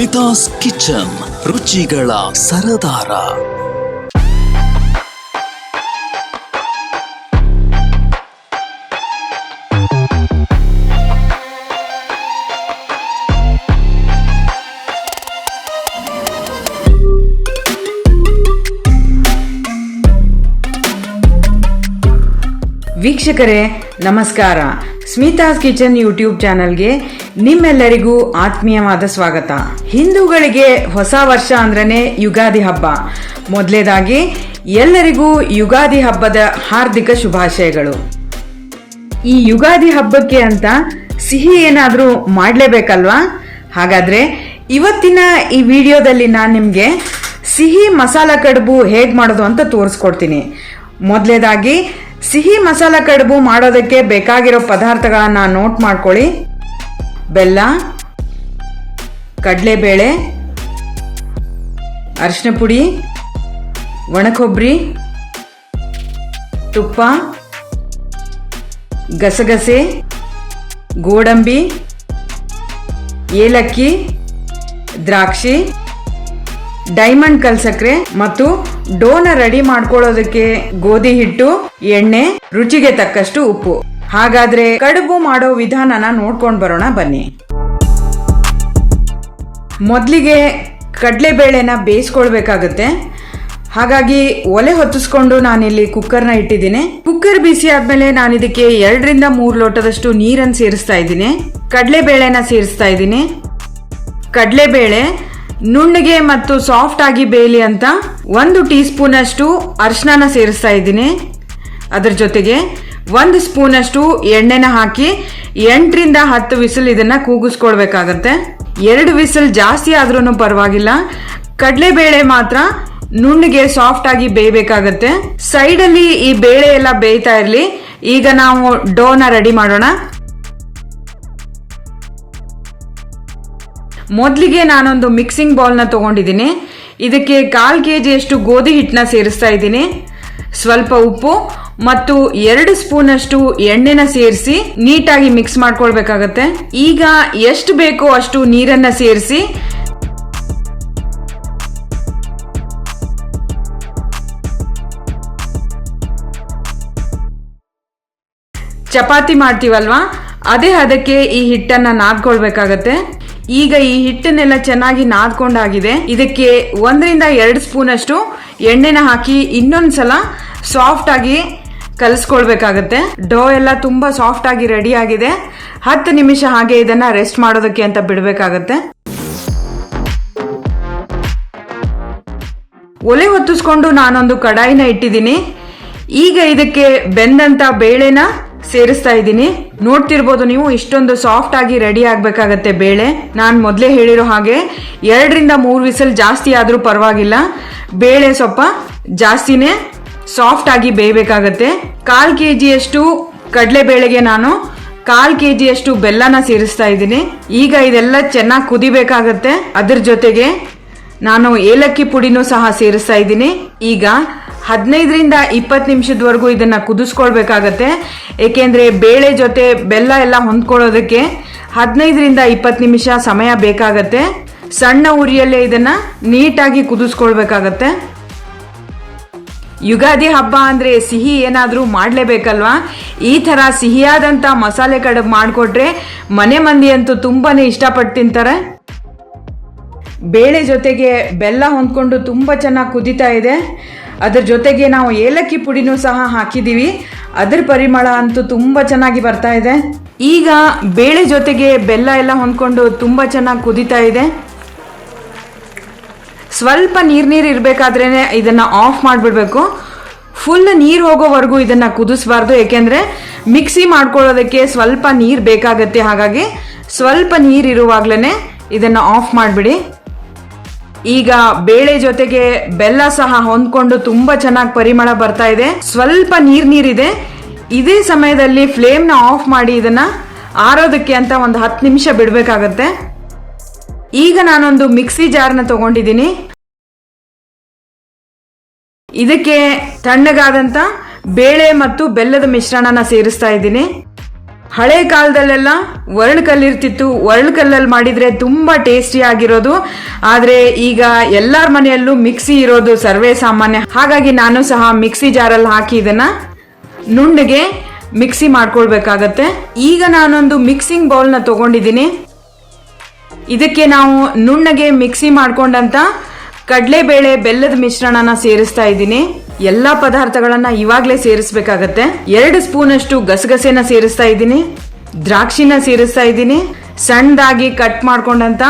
Smitha's kitchen ರುಚಿಗಳ ಸರದಾರ. ವೀಕ್ಷಕರೇ, ನಮಸ್ಕಾರ. Smitha's kitchen YouTube ಚಾನಲ್ಗೆ ನಿಮ್ಮೆಲ್ಲರಿಗೂ ಆತ್ಮೀಯವಾದ ಸ್ವಾಗತ. ಹಿಂದೂಗಳಿಗೆ ಹೊಸ ವರ್ಷ ಅಂದ್ರೆ ಯುಗಾದಿ ಹಬ್ಬ. ಮೊದಲೇದಾಗಿ, ಎಲ್ಲರಿಗೂ ಯುಗಾದಿ ಹಬ್ಬದ ಹಾರ್ದಿಕ ಶುಭಾಶಯಗಳು. ಈ ಯುಗಾದಿ ಹಬ್ಬಕ್ಕೆ ಅಂತ ಸಿಹಿ ಏನಾದರೂ ಮಾಡಲೇಬೇಕಲ್ವಾ? ಹಾಗಾದರೆ ಇವತ್ತಿನ ಈ ವಿಡಿಯೋದಲ್ಲಿ ನಾನು ನಿಮಗೆ ಸಿಹಿ ಮಸಾಲ ಕಡುಬು ಹೇಗೆ ಮಾಡೋದು ಅಂತ ತೋರಿಸ್ಕೊಡ್ತೀನಿ. ಮೊದಲೇದಾಗಿ ಸಿಹಿ ಮಸಾಲ ಕಡುಬು ಮಾಡೋದಕ್ಕೆ ಬೇಕಾಗಿರೋ ಪದಾರ್ಥಗಳನ್ನ ನೋಟ್ ಮಾಡ್ಕೊಳ್ಳಿ. ಬೆಲ್ಲ, ಕಡಲೆಬೇಳೆ ಅರಿಶಿನ ಪುಡಿ ಒಣಕೊಬ್ಬರಿ, ತುಪ್ಪ, ಗಸಗಸೆ, ಗೋಡಂಬಿ, ಏಲಕ್ಕಿ, ದ್ರಾಕ್ಷಿ ಡೈಮಂಡ್ ಕಲ್ಸಕ್ರೆ ಮತ್ತು ಡೋನ ರೆಡಿ ಮಾಡ್ಕೊಳ್ಳೋದಕ್ಕೆ ಗೋಧಿ ಹಿಟ್ಟು, ಎಣ್ಣೆ, ರುಚಿಗೆ ತಕ್ಕಷ್ಟು ಉಪ್ಪು. ಹಾಗಾದ್ರೆ ಕಡುಬು ಮಾಡೋ ವಿಧಾನನ ನೋಡ್ಕೊಂಡು ಬರೋಣ ಬನ್ನಿ. ಮೊದಲಿಗೆ ಕಡಲೆಬೇಳೆನ ಬೇಯಿಸ್ಕೊಳ್ಬೇಕಾಗತ್ತೆ. ಹಾಗಾಗಿ ಒಲೆ ಹೊತ್ತಿಸ್ಕೊಂಡು ನಾನಿಲ್ಲಿ ಕುಕ್ಕರ್ನ ಇಟ್ಟಿದ್ದೀನಿ. ಕುಕ್ಕರ್ ಬಿಸಿ ಆದ್ಮೇಲೆ ನಾನು ಇದಕ್ಕೆ ಎರಡರಿಂದ ಮೂರು ಲೋಟದಷ್ಟು ನೀರನ್ನು ಸೇರಿಸ್ತಾ ಇದ್ದೀನಿ. ಕಡಲೆಬೇಳೆನ ಸೇರಿಸ್ತಾ ಇದ್ದೀನಿ. ಕಡಲೆಬೇಳೆ ನುಣ್ಣಗೆ ಮತ್ತು ಸಾಫ್ಟ್ ಆಗಿ ಬೇಯಲಿ ಅಂತ ಒಂದು ಟೀ ಸ್ಪೂನ್ ಅಷ್ಟು ಅರಿಶಿನ ಸೇರಿಸ್ತಾ ಇದ್ದೀನಿ. ಅದರ ಜೊತೆಗೆ ಒಂದು ಸ್ಪೂನ್ ಅಷ್ಟು ಎಣ್ಣೆನ ಹಾಕಿ ಎಂಟರಿಂದ ಹತ್ತು ವಿಸಿಲ್ ಇದನ್ನ ಕೂಗಿಸ್ಕೊಳ್ಬೇಕಾಗತ್ತೆ. ಎರಡು ವಿಸಿಲ್ ಜಾಸ್ತಿ ಆದ್ರೂ ಪರವಾಗಿಲ್ಲ. ಕಡಲೆಬೇಳೆ ಮಾತ್ರ ನುಣ್ಣಗೆ ಸಾಫ್ಟ್ ಆಗಿ ಬೇಯಬೇಕಾಗತ್ತೆ. ಸೈಡ್ ಅಲ್ಲಿ ಈ ಬೇಳೆ ಎಲ್ಲ ಬೇಯ್ತಾ ಇರಲಿ. ಈಗ ನಾವು ಡೋನ ರೆಡಿ ಮಾಡೋಣ. ಮೊದಲಿಗೆ ನಾನೊಂದು ಮಿಕ್ಸಿಂಗ್ ಬೌಲ್ನ ತಗೊಂಡಿದ್ದೀನಿ. ಇದಕ್ಕೆ ಕಾಲು ಕೆ ಜಿಯಷ್ಟು ಗೋಧಿ ಹಿಟ್ಟನ್ನ ಸೇರಿಸ್ತಾ ಇದ್ದೀನಿ. ಸ್ವಲ್ಪ ಉಪ್ಪು ಮತ್ತು ಎರಡು ಸ್ಪೂನ್ ಅಷ್ಟು ಎಣ್ಣೆನ ಸೇರಿಸಿ ನೀಟಾಗಿ ಮಿಕ್ಸ್ ಮಾಡ್ಕೊಳ್ಬೇಕಾಗತ್ತೆ. ಈಗ ಎಷ್ಟು ಬೇಕೋ ಅಷ್ಟು ನೀರನ್ನ ಸೇರಿಸಿ ಚಪಾತಿ ಮಾಡ್ತೀವಲ್ವಾ? ಅದೇ ಅದಕ್ಕೆ ಈ ಹಿಟ್ಟನ್ನ ನಾದ್ಕೊಳ್ಬೇಕಾಗತ್ತೆ. ಈಗ ಈ ಹಿಟ್ಟನ್ನೆಲ್ಲ ಚೆನ್ನಾಗಿ ನಾದ್ಕೊಂಡಾಗಿದೆ. ಇದಕ್ಕೆ ಒಂದರಿಂದ ಎರಡು ಸ್ಪೂನ್ ಅಷ್ಟು ಎಣ್ಣೆನ ಹಾಕಿ ಇನ್ನೊಂದ್ಸಲ ಸಾಫ್ಟ್ ಆಗಿ ಕಲಿಸ್ಕೊಳ್ಬೇಕಾಗತ್ತೆ. ಡೋ ಎಲ್ಲ ತುಂಬಾ ಸಾಫ್ಟ್ ಆಗಿ ರೆಡಿ ಆಗಿದೆ. ಹತ್ತು ನಿಮಿಷ ಹಾಗೆ ಇದನ್ನ ರೆಸ್ಟ್ ಮಾಡೋದಕ್ಕೆ ಅಂತ ಬಿಡಬೇಕಾಗತ್ತೆ. ಒಲೆ ಹೊತ್ತಿಸ್ಕೊಂಡು ನಾನೊಂದು ಕಡಾಯಿನ ಇಟ್ಟಿದ್ದೀನಿ. ಈಗ ಇದಕ್ಕೆ ಬೆಂದಂತ ಬೇಳೆನ ಸೇರಿಸ್ತಾ ಇದ್ದೀನಿ. ನೋಡ್ತಿರ್ಬೋದು ನೀವು ಇಷ್ಟೊಂದು ಸಾಫ್ಟ್ ಆಗಿ ರೆಡಿ ಆಗಬೇಕಾಗತ್ತೆ ಬೇಳೆ. ನಾನು ಮೊದಲೇ ಹೇಳಿರೋ ಹಾಗೆ ಎರಡರಿಂದ ಮೂರು ವಿಸಲ್ ಜಾಸ್ತಿ ಆದರೂ ಪರವಾಗಿಲ್ಲ. ಬೇಳೆ ಸ್ವಲ್ಪ ಜಾಸ್ತಿನೇ ಸಾಫ್ಟ್ ಆಗಿ ಬೇಯಬೇಕಾಗತ್ತೆ. ಕಾಲು ಕೆ ಜಿಯಷ್ಟು ಕಡಲೆಬೇಳೆಗೆ ನಾನು ಕಾಲು ಕೆ ಜಿಯಷ್ಟು ಬೆಲ್ಲನ ಸೇರಿಸ್ತಾ ಇದ್ದೀನಿ. ಈಗ ಇದೆಲ್ಲ ಚೆನ್ನಾಗಿ ಕುದಿಬೇಕಾಗತ್ತೆ. ಅದ್ರ ಜೊತೆಗೆ ನಾನು ಏಲಕ್ಕಿ ಪುಡಿನೂ ಸಹ ಸೇರಿಸ್ತಾ ಇದ್ದೀನಿ. ಈಗ ಹದಿನೈದರಿಂದ ಇಪ್ಪತ್ತು ನಿಮಿಷದವರೆಗೂ ಇದನ್ನು ಕುದಿಸ್ಕೊಳ್ಬೇಕಾಗತ್ತೆ. ಏಕೆಂದರೆ ಬೇಳೆ ಜೊತೆ ಬೆಲ್ಲ ಎಲ್ಲ ಹೊಂದ್ಕೊಳ್ಳೋದಕ್ಕೆ ಹದಿನೈದರಿಂದ ಇಪ್ಪತ್ತು ನಿಮಿಷ ಸಮಯ ಬೇಕಾಗತ್ತೆ. ಸಣ್ಣ ಉರಿಯಲ್ಲೇ ಇದನ್ನು ನೀಟಾಗಿ ಕುದಿಸ್ಕೊಳ್ಬೇಕಾಗತ್ತೆ. ಯುಗಾದಿ ಹಬ್ಬ ಅಂದರೆ ಸಿಹಿ ಏನಾದರೂ ಮಾಡಲೇಬೇಕಲ್ವಾ? ಈ ಥರ ಸಿಹಿಯಾದಂಥ ಮಸಾಲೆ ಕಡುಬು ಮಾಡಿಕೊಟ್ರೆ ಮನೆ ಮಂದಿ ಅಂತೂ ತುಂಬಾನೇ ಇಷ್ಟಪಟ್ಟು ತಿಂತಾರೆ. ಬೇಳೆ ಜೊತೆಗೆ ಬೆಲ್ಲ ಹೊಂದ್ಕೊಂಡು ತುಂಬ ಚೆನ್ನಾಗಿ ಕುದೀತಾ ಇದೆ. ಅದ್ರ ಜೊತೆಗೆ ನಾವು ಏಲಕ್ಕಿ ಪುಡಿನೂ ಸಹ ಹಾಕಿದ್ದೀವಿ. ಅದ್ರ ಪರಿಮಳ ಅಂತೂ ತುಂಬ ಚೆನ್ನಾಗಿ ಬರ್ತಾ ಇದೆ. ಈಗ ಬೇಳೆ ಜೊತೆಗೆ ಬೆಲ್ಲ ಎಲ್ಲ ಹೊಂದ್ಕೊಂಡು ತುಂಬ ಚೆನ್ನಾಗಿ ಕುದೀತಾ ಇದೆ. ಸ್ವಲ್ಪ ನೀರು ನೀರು ಇರಬೇಕಾದ್ರೇ ಇದನ್ನು ಆಫ್ ಮಾಡಿಬಿಡ್ಬೇಕು. ಫುಲ್ ನೀರು ಹೋಗೋವರೆಗೂ ಇದನ್ನು ಕುದಿಸ್ಬಾರ್ದು. ಏಕೆಂದರೆ ಮಿಕ್ಸಿ ಮಾಡ್ಕೊಳ್ಳೋದಕ್ಕೆ ಸ್ವಲ್ಪ ನೀರು ಬೇಕಾಗತ್ತೆ. ಹಾಗಾಗಿ ಸ್ವಲ್ಪ ನೀರು ಇರುವಾಗಲೇ ಇದನ್ನು ಆಫ್ ಮಾಡಿಬಿಡಿ. ಈಗ ಬೇಳೆ ಜೊತೆಗೆ ಬೆಲ್ಲ ಸಹ ಹೊಂದ್ಕೊಂಡು ತುಂಬಾ ಚೆನ್ನಾಗಿ ಪರಿಮಳ ಬರ್ತಾ ಇದೆ. ಸ್ವಲ್ಪ ನೀರ್ ನೀರಿದೆ. ಇದೇ ಸಮಯದಲ್ಲಿ ಫ್ಲೇಮ್ನ ಆಫ್ ಮಾಡಿ ಇದನ್ನ ಆರೋದಕ್ಕೆ ಅಂತ ಒಂದು ಹತ್ತು ನಿಮಿಷ ಬಿಡಬೇಕಾಗತ್ತೆ. ಈಗ ನಾನೊಂದು ಮಿಕ್ಸಿ ಜಾರ್ನ ತಗೊಂಡಿದ್ದೀನಿ. ಇದಕ್ಕೆ ತಣ್ಣಗಾದಂತ ಬೇಳೆ ಮತ್ತು ಬೆಲ್ಲದ ಮಿಶ್ರಣನ ಸೇರಿಸ್ತಾ ಇದ್ದೀನಿ. ಹಳೆ ಕಾಲದಲ್ಲೆಲ್ಲ ಒರಳು ಕಲ್ಲಿರ್ತಿತ್ತು ಒರಳು ಕಲ್ಲಲ್ಲಿ ಮಾಡಿದ್ರೆ ತುಂಬಾ ಟೇಸ್ಟಿ ಆಗಿರೋದು. ಆದ್ರೆ ಈಗ ಎಲ್ಲಾರ ಮನೆಯಲ್ಲೂ ಮಿಕ್ಸಿ ಇರೋದು ಸರ್ವೇ ಸಾಮಾನ್ಯ. ಹಾಗಾಗಿ ನಾನು ಸಹ ಮಿಕ್ಸಿ ಜಾರಲ್ಲಿ ಹಾಕಿ ಇದನ್ನ ನುಣ್ಣಗೆ ಮಿಕ್ಸಿ ಮಾಡ್ಕೊಳ್ಬೇಕಾಗತ್ತೆ. ಈಗ ನಾನೊಂದು ಮಿಕ್ಸಿಂಗ್ ಬೌಲ್ನ ತಗೊಂಡಿದ್ದೀನಿ. ಇದಕ್ಕೆ ನಾವು ನುಣ್ಣಗೆ ಮಿಕ್ಸಿ ಮಾಡ್ಕೊಂಡಂತ ಕಡಲೆಬೇಳೆ ಬೆಲ್ಲದ ಮಿಶ್ರಣನ ಸೇರಿಸ್ತಾ ಇದ್ದೀನಿ. ಎಲ್ಲಾ ಪದಾರ್ಥಗಳನ್ನ ಇವಾಗ್ಲೇ ಸೇರಿಸಬೇಕಾಗತ್ತೆ. ಎರಡು ಸ್ಪೂನ್ ಅಷ್ಟು ಗಸಗಸೆನ ಸೇರಿಸ್ತಾ ಇದ್ದೀನಿ. ದ್ರಾಕ್ಷಿನ ಸೇರಿಸ್ತಾ ಇದ್ದೀನಿ. ಸಣ್ಣದಾಗಿ ಕಟ್ ಮಾಡ್ಕೊಂಡಂತ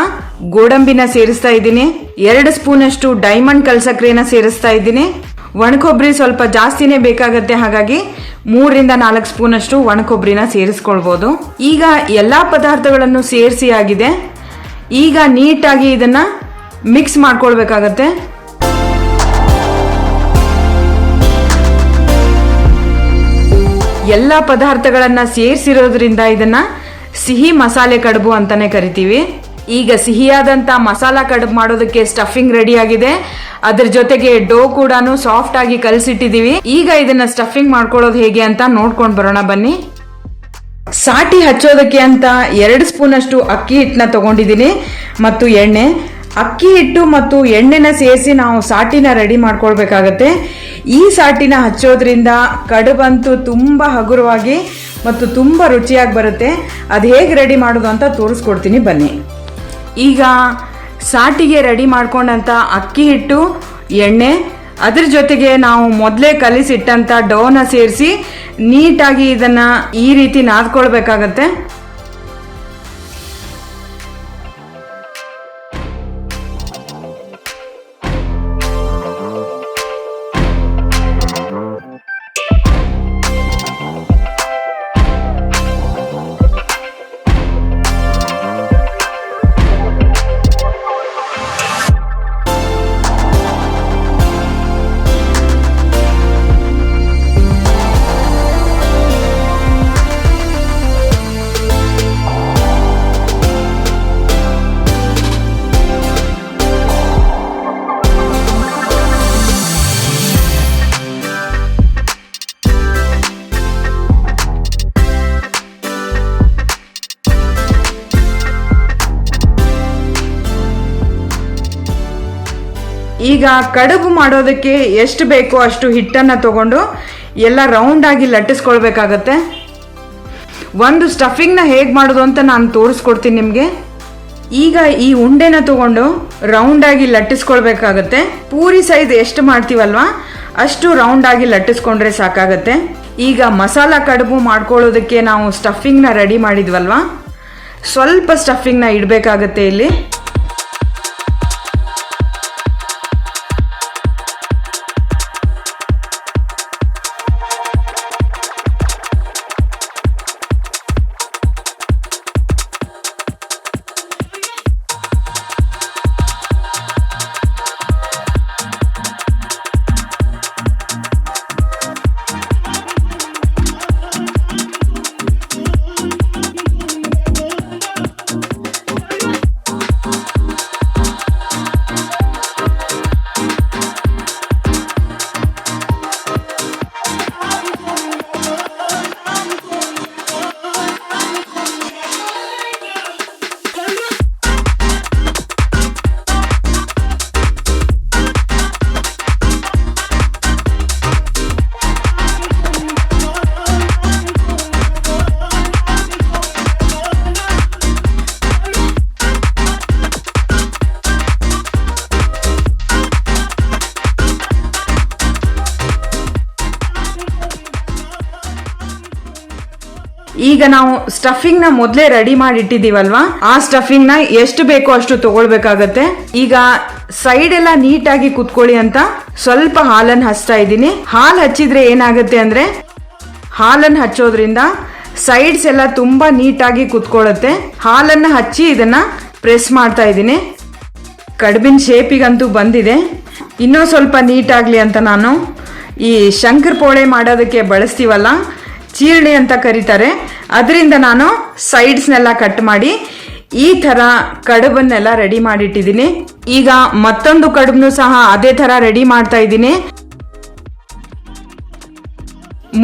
ಗೋಡಂಬಿನ ಸೇರಿಸ್ತಾ ಇದ್ದೀನಿ. ಎರಡು ಸ್ಪೂನ್ ಅಷ್ಟು ಡೈಮಂಡ್ ಕಲ್ಸಕ್ರೆನ ಸೇರಿಸ್ತಾ ಇದ್ದೀನಿ. ಒಣಕೊಬ್ಬರಿ ಸ್ವಲ್ಪ ಜಾಸ್ತಿನೇ ಬೇಕಾಗತ್ತೆ, ಹಾಗಾಗಿ ಮೂರರಿಂದ ನಾಲ್ಕು ಸ್ಪೂನ್ ಅಷ್ಟು ಒಣಕೊಬ್ಬರಿನ ಸೇರಿಸ್ಕೊಳ್ಬೋದು. ಈಗ ಎಲ್ಲಾ ಪದಾರ್ಥಗಳನ್ನು ಸೇರಿಸಿ ಆಗಿದೆ. ಈಗ ನೀಟಾಗಿ ಇದನ್ನ ಮಿಕ್ಸ್ ಮಾಡ್ಕೊಳ್ಬೇಕಾಗತ್ತೆ. ಎಲ್ಲ ಪದಾರ್ಥಗಳನ್ನು ಸೇರಿಸಿರೋದ್ರಿಂದ ಇದನ್ನ ಸಿಹಿ ಮಸಾಲೆ ಕಡುಬು ಅಂತಾನೆ ಕರಿತೀವಿ. ಈಗ ಸಿಹಿಯಾದಂತ ಮಸಾಲ ಕಡುಬು ಮಾಡೋದಕ್ಕೆ ಸ್ಟಫಿಂಗ್ ರೆಡಿ ಆಗಿದೆ. ಅದ್ರ ಜೊತೆಗೆ ಡೋ ಕೂಡ ಸಾಫ್ಟ್ ಆಗಿ ಕಲಸಿಟ್ಟಿದೀವಿ. ಈಗ ಇದನ್ನ ಸ್ಟಫಿಂಗ್ ಮಾಡ್ಕೊಳ್ಳೋದು ಹೇಗೆ ಅಂತ ನೋಡ್ಕೊಂಡು ಬರೋಣ ಬನ್ನಿ. ಸಾಟಿ ಹಚ್ಚೋದಕ್ಕೆ ಅಂತ ಎರಡು ಸ್ಪೂನ್ ಅಷ್ಟು ಅಕ್ಕಿ ಹಿಟ್ಟನ್ನ ತಗೊಂಡಿದ್ದೀನಿ ಮತ್ತು ಎಣ್ಣೆ. ಅಕ್ಕಿ ಹಿಟ್ಟು ಮತ್ತು ಎಣ್ಣೆನ ಸೇರಿಸಿ ನಾವು ಸಾಟಿನ ರೆಡಿ ಮಾಡ್ಕೊಳ್ಬೇಕಾಗತ್ತೆ. ಈ ಸಾಟಿನ ಹಚ್ಚೋದ್ರಿಂದ ಕಡುಬಂತೂ ತುಂಬ ಹಗುರವಾಗಿ ಮತ್ತು ತುಂಬ ರುಚಿಯಾಗಿ ಬರುತ್ತೆ. ಅದು ಹೇಗೆ ರೆಡಿ ಮಾಡೋದು ಅಂತ ತೋರಿಸ್ಕೊಡ್ತೀನಿ ಬನ್ನಿ. ಈಗ ಸಾಟಿಗೆ ರೆಡಿ ಮಾಡ್ಕೊಂಡಂಥ ಅಕ್ಕಿ ಹಿಟ್ಟು, ಎಣ್ಣೆ, ಅದ್ರ ಜೊತೆಗೆ ನಾವು ಮೊದಲೇ ಕಲಿಸಿಟ್ಟಂಥ ಡೋನ ಸೇರಿಸಿ ನೀಟಾಗಿ ಇದನ್ನು ಈ ರೀತಿ ನಾದ್ಕೊಳ್ಬೇಕಾಗತ್ತೆ. ಈಗ ಕಡುಬು ಮಾಡೋದಕ್ಕೆ ಎಷ್ಟು ಬೇಕೋ ಅಷ್ಟು ಹಿಟ್ಟನ್ನು ತಗೊಂಡು ಎಲ್ಲ ರೌಂಡಾಗಿ ಲಟ್ಟಿಸ್ಕೊಳ್ಬೇಕಾಗತ್ತೆ. ಒಂದು ಸ್ಟಫಿಂಗ್ನ ಹೇಗೆ ಮಾಡೋದು ಅಂತ ನಾನು ತೋರಿಸ್ಕೊಡ್ತೀನಿ ನಿಮಗೆ. ಈಗ ಈ ಉಂಡೆನ ತಗೊಂಡು ರೌಂಡಾಗಿ ಲಟ್ಟಿಸ್ಕೊಳ್ಬೇಕಾಗತ್ತೆ. ಪೂರಿ ಸೈಜ್ ಎಷ್ಟು ಮಾಡ್ತೀವಲ್ವಾ? ಅಷ್ಟು ರೌಂಡಾಗಿ ಲಟ್ಟಿಸ್ಕೊಂಡ್ರೆ ಸಾಕಾಗತ್ತೆ. ಈಗ ಮಸಾಲ ಕಡುಬು ಮಾಡ್ಕೊಳ್ಳೋದಕ್ಕೆ ನಾವು ಸ್ಟಫಿಂಗ್ನ ರೆಡಿ ಮಾಡಿದ್ವಲ್ವಾ? ಸ್ವಲ್ಪ ಸ್ಟಫಿಂಗ್ನ ಇಡಬೇಕಾಗತ್ತೆ ಇಲ್ಲಿ. ಈಗ ನಾವು ಸ್ಟಫಿಂಗ್ನ ಮೊದಲೇ ರೆಡಿ ಮಾಡಿ ಇಟ್ಟಿದೀವಲ್ವಾ ಆ ಸ್ಟಫಿಂಗ್ನ ಎಷ್ಟು ಬೇಕೋ ಅಷ್ಟು ತಗೊಳ್ಬೇಕಾಗತ್ತೆ. ಈಗ ಸೈಡ್ ಎಲ್ಲ ನೀಟಾಗಿ ಕುತ್ಕೊಳ್ಳಿ ಅಂತ ಸ್ವಲ್ಪ ಹಾಲನ್ನು ಹಚ್ತಾ ಇದ್ದೀನಿ. ಹಾಲು ಹಚ್ಚಿದ್ರೆ ಏನಾಗುತ್ತೆ ಅಂದ್ರೆ ಹಾಲನ್ನು ಹಚ್ಚೋದ್ರಿಂದ ಸೈಡ್ಸ್ ಎಲ್ಲ ತುಂಬಾ ನೀಟಾಗಿ ಕುತ್ಕೊಳ್ಳುತ್ತೆ. ಹಾಲನ್ನು ಹಚ್ಚಿ ಇದನ್ನ ಪ್ರೆಸ್ ಮಾಡ್ತಾ ಇದ್ದೀನಿ. ಕಡುಬಿನ ಶೇಪಿಗಂತೂ ಬಂದಿದೆ. ಇನ್ನೂ ಸ್ವಲ್ಪ ನೀಟಾಗಲಿ ಅಂತ ನಾನು ಈ ಶಂಕರ್ ಪೋಳೆ ಮಾಡೋದಕ್ಕೆ ಬಳಸ್ತೀವಲ್ಲ, ಚೀರ್ಣಿ ಅಂತ ಕರೀತಾರೆ. ಅದರಿಂದ ನಾನು ಸೈಡ್ಸ್ನೆಲ್ಲ ಕಟ್ ಮಾಡಿ ಈ ಥರ ಕಡುಬನ್ನೆಲ್ಲ ರೆಡಿ ಮಾಡಿಟ್ಟಿದ್ದೀನಿ. ಈಗ ಮತ್ತೊಂದು ಕಡುಬನ್ನು ಸಹ ಅದೇ ಥರ ರೆಡಿ ಮಾಡ್ತಾ ಇದ್ದೀನಿ.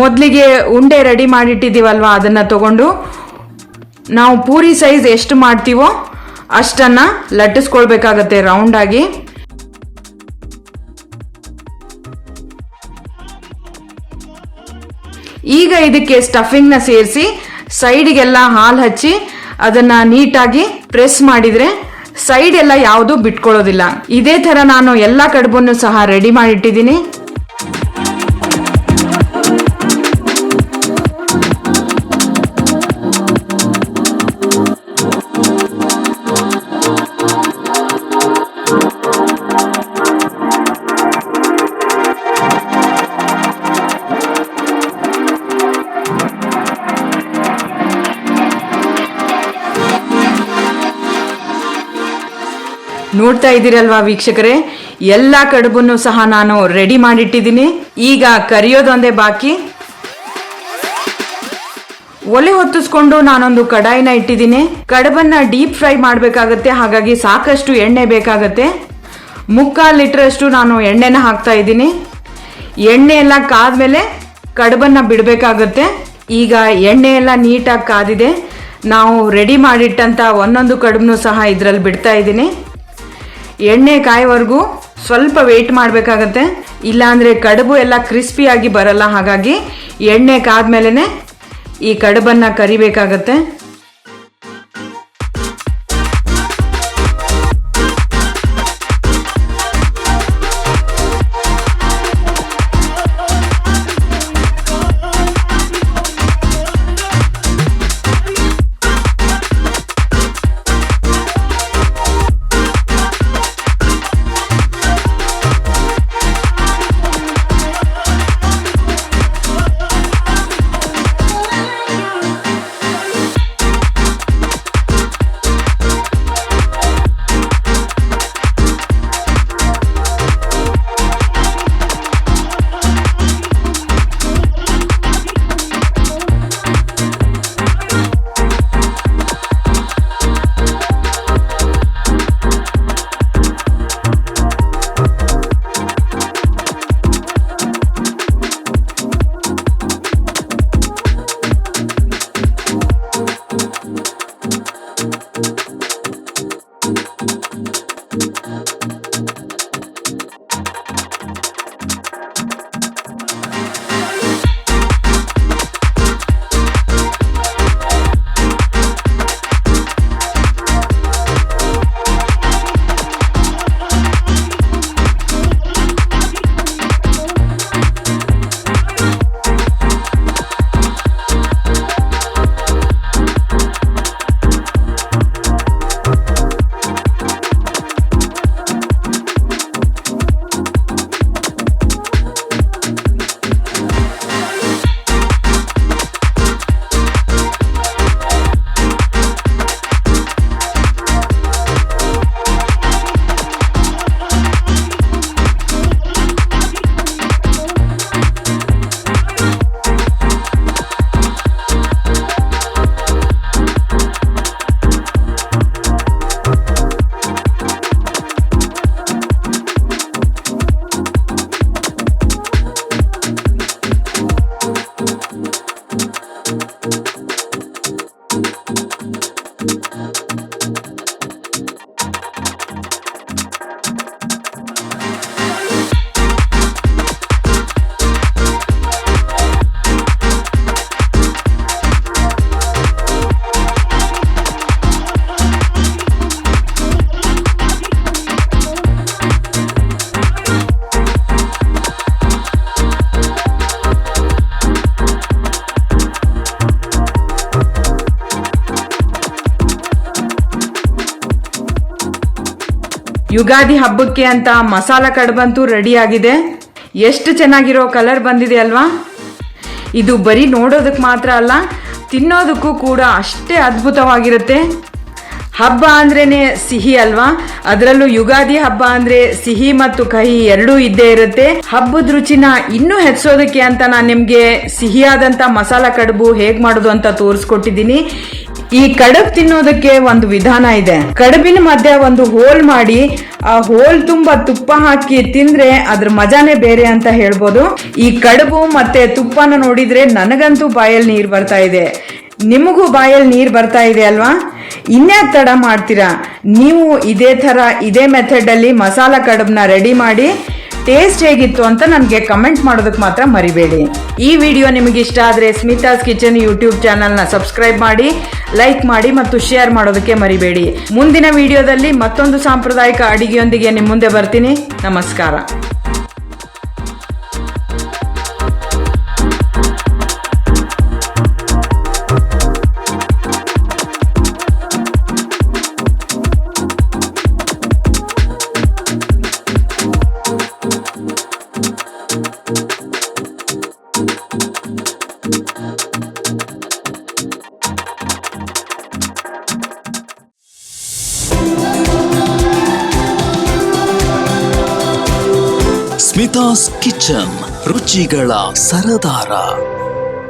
ಮೊದಲಿಗೆ ಉಂಡೆ ರೆಡಿ ಮಾಡಿಟ್ಟಿದ್ದೀವಲ್ವ ಅದನ್ನು ತಗೊಂಡು. ನಾವು ಪೂರಿ ಸೈಜ್ ಎಷ್ಟು ಮಾಡ್ತೀವೋ ಅಷ್ಟನ್ನು ಲಟ್ಟಿಸ್ಕೊಳ್ಬೇಕಾಗತ್ತೆ ರೌಂಡಾಗಿ ಈಗ ಇದಕ್ಕೆ ಸ್ಟಫಿಂಗ್ನ ಸೇರಿಸಿ ಸೈಡಿಗೆಲ್ಲ ಹಾಲು ಹಚ್ಚಿ ಅದನ್ನ ನೀಟಾಗಿ ಪ್ರೆಸ್ ಮಾಡಿದ್ರೆ ಸೈಡ್ ಎಲ್ಲ ಯಾವುದು ಬಿಟ್ಕೊಳ್ಳೋದಿಲ್ಲ. ಇದೇ ತರ ನಾನು ಎಲ್ಲ ಕಡುಬನ್ನು ಸಹ ರೆಡಿ ಮಾಡಿಟ್ಟಿದ್ದೀನಿ. ನೋಡ್ತಾ ಇದ್ದೀರಲ್ವಾ ವೀಕ್ಷಕರೇ? ಎಲ್ಲ ಕಡುಬನ್ನು ಸಹ ನಾನು ರೆಡಿ ಮಾಡಿಟ್ಟಿದ್ದೀನಿ. ಈಗ ಕರಿಯೋದೊಂದೇ ಬಾಕಿ. ಒಲೆ ಹೊತ್ತಿಸ್ಕೊಂಡು ನಾನೊಂದು ಕಡಾಯಿನ ಇಟ್ಟಿದ್ದೀನಿ. ಕಡಬನ್ನ ಡೀಪ್ ಫ್ರೈ ಮಾಡಬೇಕಾಗತ್ತೆ, ಹಾಗಾಗಿ ಸಾಕಷ್ಟು ಎಣ್ಣೆ ಬೇಕಾಗತ್ತೆ. ಮುಕ್ಕಾಲು ಲೀಟ್ರಷ್ಟು ನಾನು ಎಣ್ಣೆನ ಹಾಕ್ತಾ ಇದ್ದೀನಿ. ಎಣ್ಣೆ ಎಲ್ಲ ಕಾದ್ಮೇಲೆ ಕಡಬನ್ನ ಬಿಡಬೇಕಾಗತ್ತೆ. ಈಗ ಎಣ್ಣೆ ಎಲ್ಲ ನೀಟಾಗಿ ಕಾದಿದೆ. ನಾವು ರೆಡಿ ಮಾಡಿಟ್ಟಂತ ಒಂದೊಂದು ಕಡಬನ್ನು ಸಹ ಇದರಲ್ಲಿ ಬಿಡ್ತಾ ಇದ್ದೀನಿ. ಎಣ್ಣೆ ಕಾಯೋವರೆಗೂ ಸ್ವಲ್ಪ ವೆಯ್ಟ್ ಮಾಡಬೇಕಾಗತ್ತೆ. ಇಲ್ಲಾಂದರೆ ಕಡುಬು ಎಲ್ಲ ಕ್ರಿಸ್ಪಿಯಾಗಿ ಬರಲ್ಲ. ಹಾಗಾಗಿ ಎಣ್ಣೆ ಕಾದ್ಮೇಲೆ ಈ ಕಡುಬನ್ನು ಕರಿಬೇಕಾಗತ್ತೆ. ಯುಗಾದಿ ಹಬ್ಬಕ್ಕೆ ಅಂತ ಮಸಾಲ ಕಡುಬಂತೂ ರೆಡಿ ಆಗಿದೆ. ಎಷ್ಟು ಚೆನ್ನಾಗಿರೋ ಕಲರ್ ಬಂದಿದೆ ಅಲ್ವಾ? ಇದು ಬರೀ ನೋಡೋದಕ್ಕೆ ಮಾತ್ರ ಅಲ್ಲ, ತಿನ್ನೋದಕ್ಕೂ ಕೂಡ ಅಷ್ಟೇ ಅದ್ಭುತವಾಗಿರುತ್ತೆ. ಹಬ್ಬ ಅಂದ್ರೇ ಸಿಹಿ ಅಲ್ವಾ? ಅದರಲ್ಲೂ ಯುಗಾದಿ ಹಬ್ಬ ಅಂದ್ರೆ ಸಿಹಿ ಮತ್ತು ಕಹಿ ಎರಡೂ ಇದ್ದೇ ಇರುತ್ತೆ. ಹಬ್ಬದ ರುಚಿನ ಇನ್ನೂ ಹೆಚ್ಚೋದಕ್ಕೆ ಅಂತ ನಾನು ನಿಮಗೆ ಸಿಹಿಯಾದಂತ ಮಸಾಲ ಕಡುಬು ಹೇಗೆ ಮಾಡೋದು ಅಂತ ತೋರಿಸ್ಕೊಟ್ಟಿದ್ದೀನಿ. ಈ ಕಡುಬು ತಿನ್ನೋದಕ್ಕೆ ಒಂದು ವಿಧಾನ ಇದೆ. ಕಡಬಿನ ಮಧ್ಯ ಒಂದು ಹೋಲ್ ಮಾಡಿ, ಆ ಹೋಲ್ ತುಂಬಾ ತುಪ್ಪ ಹಾಕಿ ತಿಂದ್ರೆ ಅದ್ರ ಮಜಾನೇ ಬೇರೆ ಅಂತ ಹೇಳ್ಬೋದು. ಈ ಕಡುಬು ಮತ್ತೆ ತುಪ್ಪನ ನೋಡಿದ್ರೆ ನನಗಂತೂ ಬಾಯಲ್ಲಿ ನೀರು ಬರ್ತಾ ಇದೆ. ನಿಮಗೂ ಬಾಯಲ್ಲಿ ನೀರು ಬರ್ತಾ ಇದೆ ಅಲ್ವಾ? ಇನ್ಯಾಕೆ ತಡ ಮಾಡ್ತೀರಾ? ನೀವು ಇದೇ ತರ ಇದೇ ಮೆಥಡ್ ಅಲ್ಲಿ ಮಸಾಲ ಕಡಬ್ನ ರೆಡಿ ಮಾಡಿ ಟೇಸ್ಟ್ ಹೇಗಿತ್ತು ಅಂತ ನನಗೆ ಕಮೆಂಟ್ ಮಾಡೋದಕ್ಕೆ ಮಾತ್ರ ಮರಿಬೇಡಿ. ಈ ವಿಡಿಯೋ ನಿಮಗೆ ಇಷ್ಟ ಆದರೆ ಸ್ಮಿತಾಸ್ ಕಿಚನ್ ಯೂಟ್ಯೂಬ್ ಚಾನಲ್ನ ಸಬ್ಸ್ಕ್ರೈಬ್ ಮಾಡಿ, ಲೈಕ್ ಮಾಡಿ ಮತ್ತು ಶೇರ್ ಮಾಡೋದಕ್ಕೆ ಮರಿಬೇಡಿ. ಮುಂದಿನ ವಿಡಿಯೋದಲ್ಲಿ ಮತ್ತೊಂದು ಸಾಂಪ್ರದಾಯಿಕ ಅಡಿಗೆಯೊಂದಿಗೆ ನಿಮ್ಮ ಮುಂದೆ ಬರ್ತೀನಿ. ನಮಸ್ಕಾರ. ಕಿಚನ್ ರುಚಿಗಳ ಸರದಾರ.